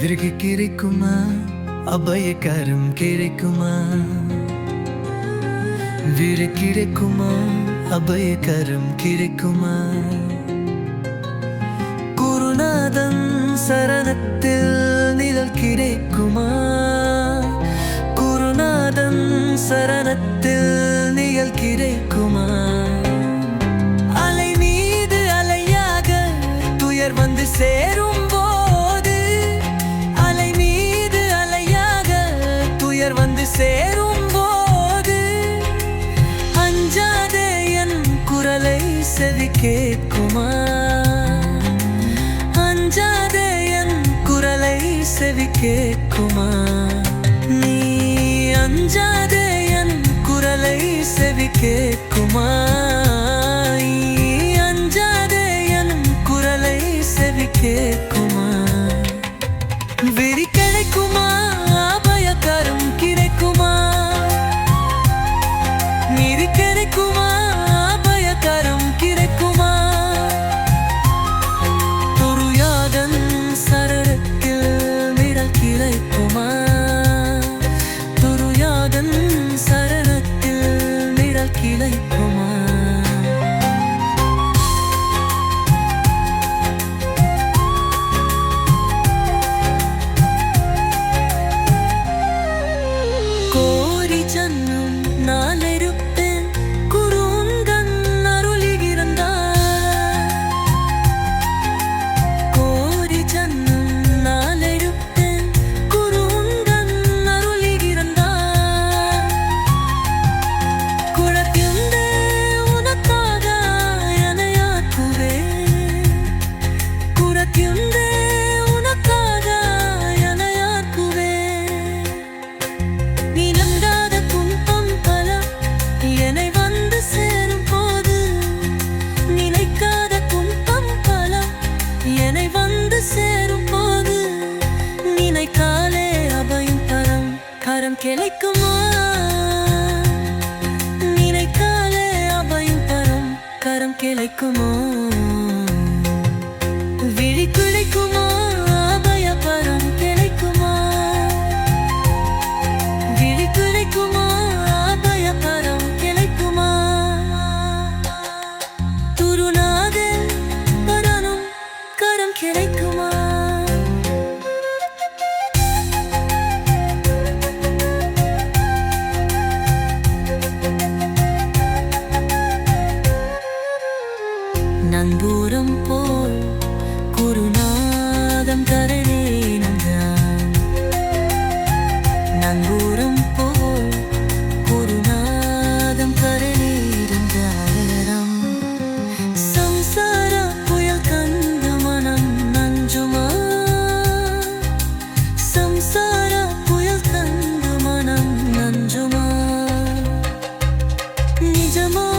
விறகு கிடைக்குமா? அபயக்காரம் கிடைக்குமா? விறு கிடைக்குமா? அபயக்கரம் கிடைக்குமா? குருநாதன் சரணத்தில் நிழல் கிடைக்குமா? குருநாதன் சரணத்தில் வந்து சேரும் போது அலை மீது அலையாக துயர் வந்து சேரும் போது அஞ்சாதே என் குரலை செவி கேட்குமா? அஞ்சாதே என் குரலை செவி கேட்குமா? நீ அஞ்சாதே என் குரலை செவி கேட்குமா? செவி கேட்குமா? வெறி கிடைக்குமா? அபயக்கரம் கிடைக்குமா? நீதி கிடைக்குமா? அபயக்கரம் கிடைக்குமா? துருயாதன் சரத்தில் நிழல் கிடைக்குமா துருயாதன் சரணத்தில் நிழல் கிடைக்குமா என்னை வந்து சே கிடைக்குமா? நந்தூரம் போல் குருநாதம் தரணே நந்தான் நங்கூர் to